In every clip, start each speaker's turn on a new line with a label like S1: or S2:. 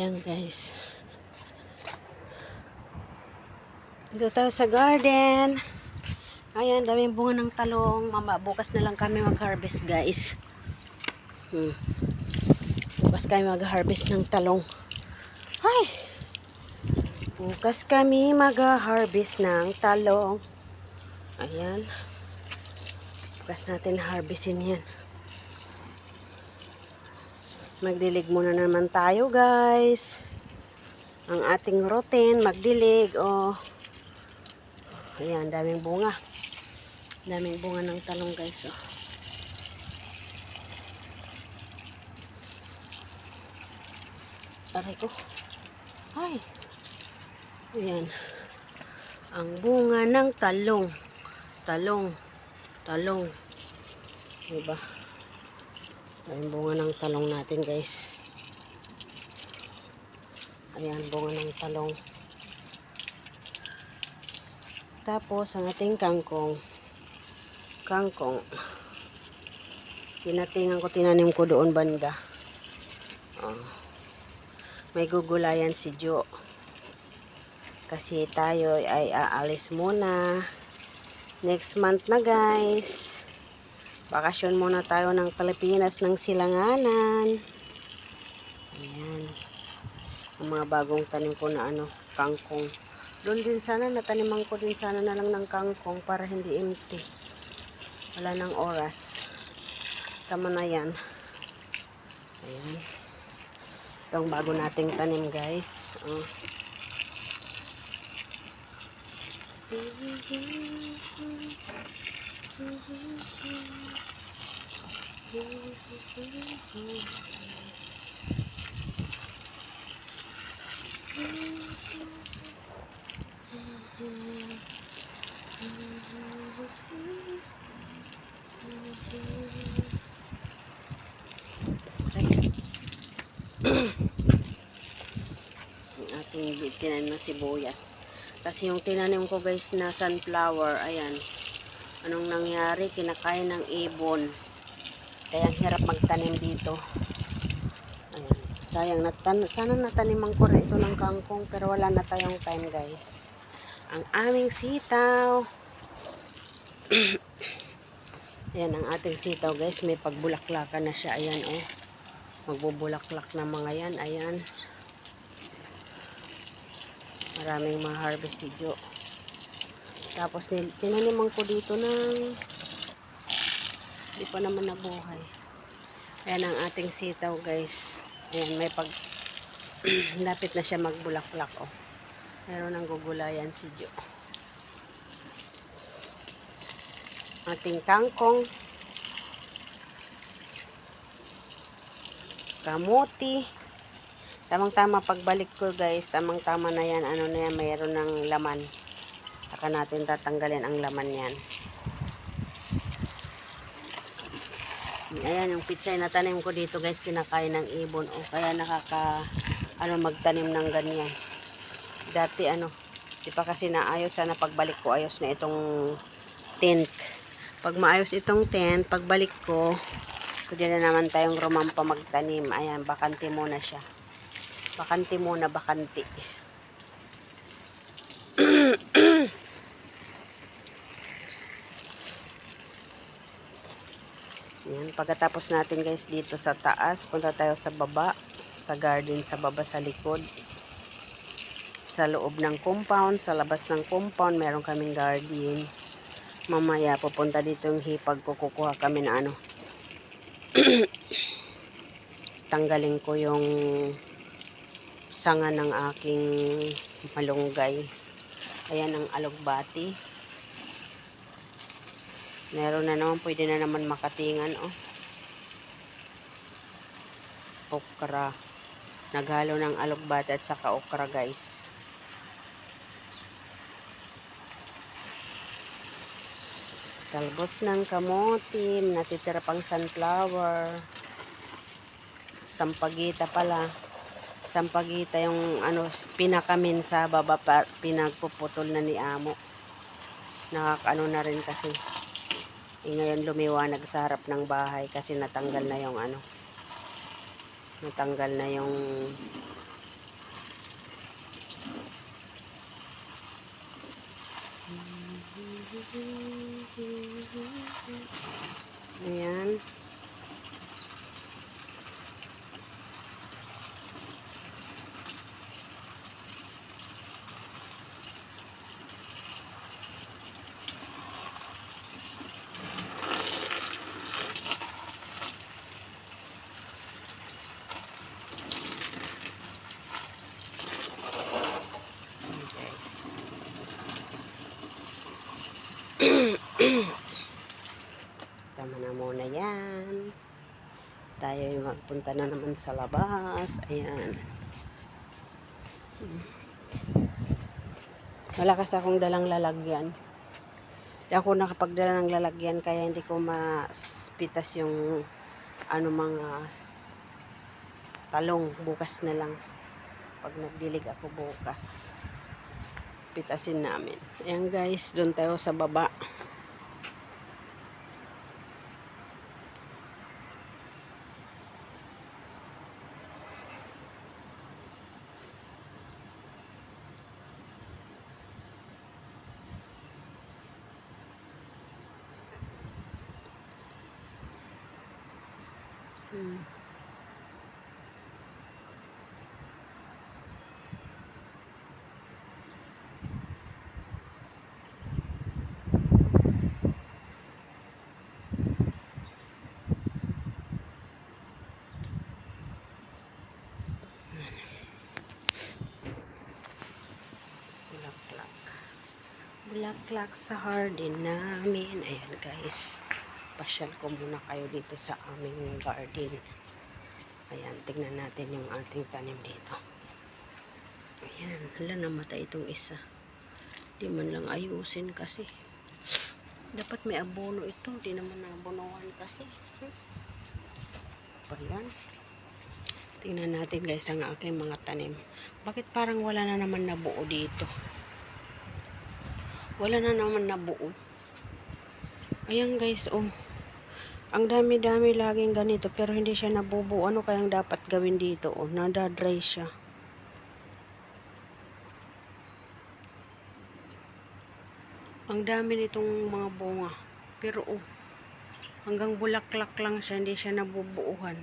S1: Yan guys. Dito tayo sa garden. Ayan, daming bunga ng talong. Mama, bukas na lang kami mag-harvest guys. Hmm. Bukas kami mag-harvest ng talong. Ay! Bukas kami mag-harvest ng talong. Ayan. Bukas natin harvestin yan. Magdilig muna naman tayo guys. Ang ating routine, magdilig. Oh. Ayan, daming bunga. Daming bunga ng talong guys. Oh. Aray ko. Ay. Ayan. Ang bunga ng talong. Talong. Talong. Diba? Ayan, bunga ng talong natin guys. Ayan, bunga ng talong. Tapos, ang ating kangkong. Kangkong. Tinatingan ko, tinanim ko doon banda. Oh. May gugulayan si Jo. Kasi tayo ay aalis muna. Next month na guys. Bakasyon muna tayo ng Pilipinas ng silanganan. Ayan. Ang mga bagong tanim ko na ano, kangkong. Doon din sana, nataniman ko din sana na lang ng kangkong para hindi empty. Wala nang oras. Tama na yan. Ayan. Ito ang bago nating tanim guys. Oh. Ang ating tinanim na sibuyas. Kasi yung tinanim ko guys na sunflower, ayan. Anong nangyari? Kinakain ng ibon. Kaya ang hirap magtanim dito. Ayan. Sayang, natan sana nataniman ko rin ito ng kangkong pero wala na tayong time guys. Ang aming sitaw. Ayan ang ating sitaw guys. May pagbulaklakan na siya. Ayan oh. Magbubulaklak na mga yan. Ayan. Maraming ma-harvest si Jo. Tapos tinaniman ko dito ng hindi pa naman nabuhay. Ayan ang ating sitaw guys. Ayan may pag lapit na siya magbulaklak oh. Meron ng gugulayan si Jo. Ating kangkong. Kamuti. Tamang-tama pagbalik ko guys, tamang-tama na yan. Ano na yan, mayroon ng laman. Saka natin tatanggalin ang laman yan. Ayan, yung pizza na tanim ko dito guys, kinakain ng ibon. O kaya nakaka, ano, magtanim ng ganyan. Dati ano, di pa kasi naayos. Sana pagbalik ko, ayos na itong tent. Pag maayos itong tent, pagbalik ko, pwede na naman tayong rumampa magtanim. Ayan, bakante muna siya. Bakante muna, bakante. Yan, pagkatapos natin guys dito sa taas, punta tayo sa baba, sa garden sa baba sa likod. Sa loob ng compound, sa labas ng compound, meron kaming garden. Mamaya pupunta dito yung hipag ko, kukuha kami na ano. Tanggalin ko yung sanga ng aking malunggay. Ayan ang alugbati. Meron na naman, pwede na naman makatingan, oh. Okra. Naghalo ng alugbati at saka okra, guys. Talbos ng kamote, natitira pang sunflower. Sampagita pala. Sampagita yung ano, pinakamin sa baba, pinagpuputol na ni Amo. Nakakano na rin kasi. E ngayon lumiwanag sa harap ng bahay kasi natanggal na yung ano, Natanggal na yung. Ayan, guys. Tama na muna yan. Magpunta na naman sa labas. Ayan. Malakas akong dalang lalagyan. Di ako nakapagdala ng lalagyan kaya hindi ko maspitas yung ano mga talong bukas na lang. Pag nagdilig ako bukas. Pitasin namin. Ayan guys, doon tayo sa baba. Hmm. Bulaklak. Sa garden namin. Ayan guys. Pasyal ko muna kayo dito sa aming garden. Ayan, tignan natin yung ating tanim dito. Ayan, hala namatay itong isa. Di man lang ayusin kasi. Dapat may abono ito. Di naman nabonohan kasi. Hmm. Pa yan. Tingnan natin guys ang aking mga tanim. Bakit parang wala na naman nabuo dito? Wala na naman nabuo. Ayan guys, oh. Ang dami-dami laging ganito pero hindi siya nabubuo. Ano kayang dapat gawin dito? Oh, nadadry siya. Ang dami nitong mga bunga. Pero oh, hanggang bulaklak lang siya, hindi siya nabubuuhan.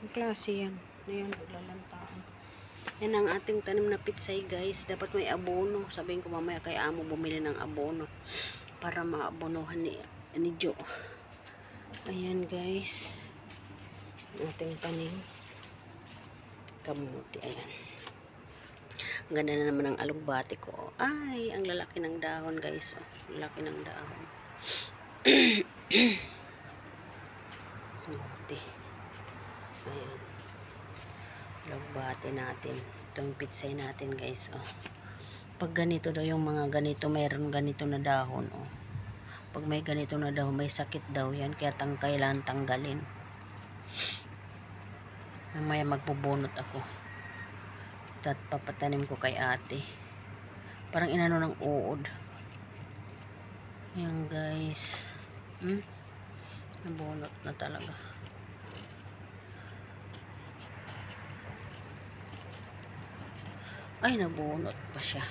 S1: Ang klase yan. Ayan, naglalantaan. Yan ang ating tanim na pitsay guys. Dapat may abono. Sabihin ko mamaya kay amo bumili ng abono. Para maabonohan ni, ni Joe. Ayan guys. Ating tanim. Kamuti. Ayan. Ganda na naman ang alugbati ko. Ay, ang lalaki ng dahon guys. Oh, lalaki ng dahon. Kamuti. Ayan. Alugbati natin. Itong pitsay natin guys. Oh. Pag ganito daw yung mga ganito, mayroon ganito na dahon. Oh. Pag may ganito na daw, may sakit daw yan. Kaya tang kailangan tanggalin. Mamaya magbubunot ako. At papatanim ko kay ate. Parang inano ng uod. Ayan guys. Hmm? Nabunot na talaga. Ay, nabunot pa siya.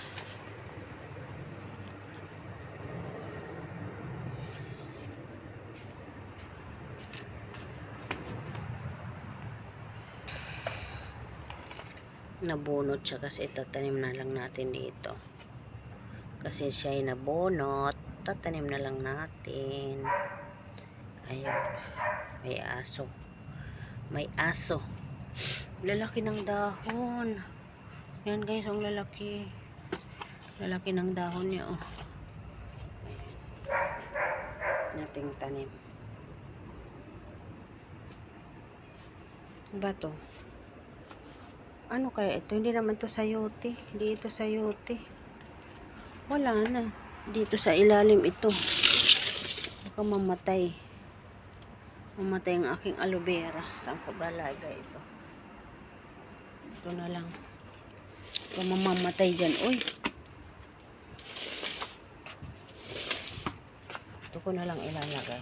S1: Nabunot siya kasi itatanim na lang natin dito. Kasi siya ay nabunot, tatanim na lang natin. Ayun. May aso. May aso. Lalaki ng dahon. Yan guys, ang lalaki. Lalaki ng dahon niya, oh. Ayan. Nating tanim. Ba to? Ano kaya ito? Hindi naman to sayote. Hindi ito sayote. Wala na. Dito sa ilalim ito. Baka mamatay. Mamatay ang aking aloe vera. Saan ko ba lagay ito? Ito na lang. Baka mamamatay dyan. Uy! Ito ko na lang ilalagay.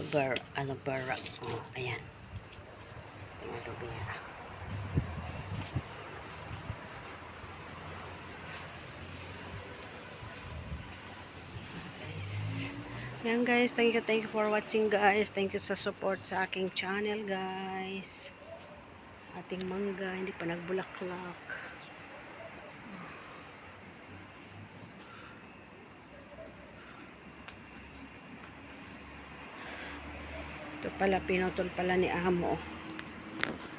S1: Vera, aloe vera. Oh, ayan. Yung aloe vera. Guys. Yan guys, thank you, thank you for watching guys. Thank you sa support sa aking channel guys. Ating mangga, hindi pa nagbulaklak. Ito pala, pinutol pala ni Amo.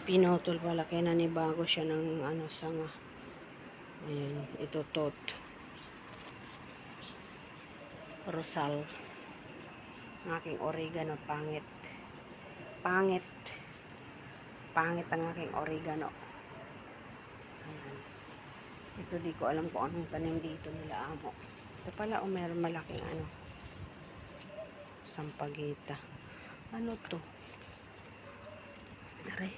S1: Pinutol pala, kaya nanibago siya ng ano, sanga. Ayan, ito tot. Rosal. Ang aking oregano, pangit. Pangit. Pangit ang aking oregano. Ayan. Ito di ko alam kung anong tanim dito nila amo. Ito pala, oh, meron malaking ano. Sampagita. Ano to? Aray.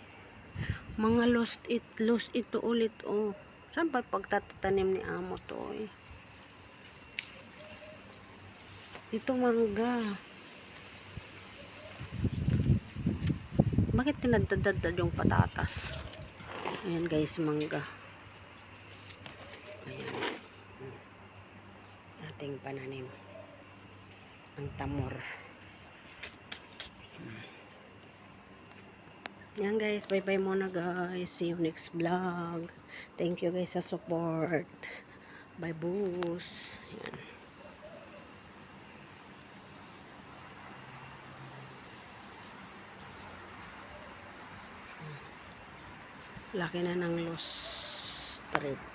S1: Mga lost it, lost ito ulit, oh. Saan ba pagtatanim ni amo to, eh? Ito mangga. Bakit pinadadadad yung patatas? Ayan guys, mangga. Ayan. Ating pananim. Ang tamor. Yan guys, bye-bye muna guys. See you next vlog. Thank you guys sa support. Bye boos. Yan. Laki na ng lost street.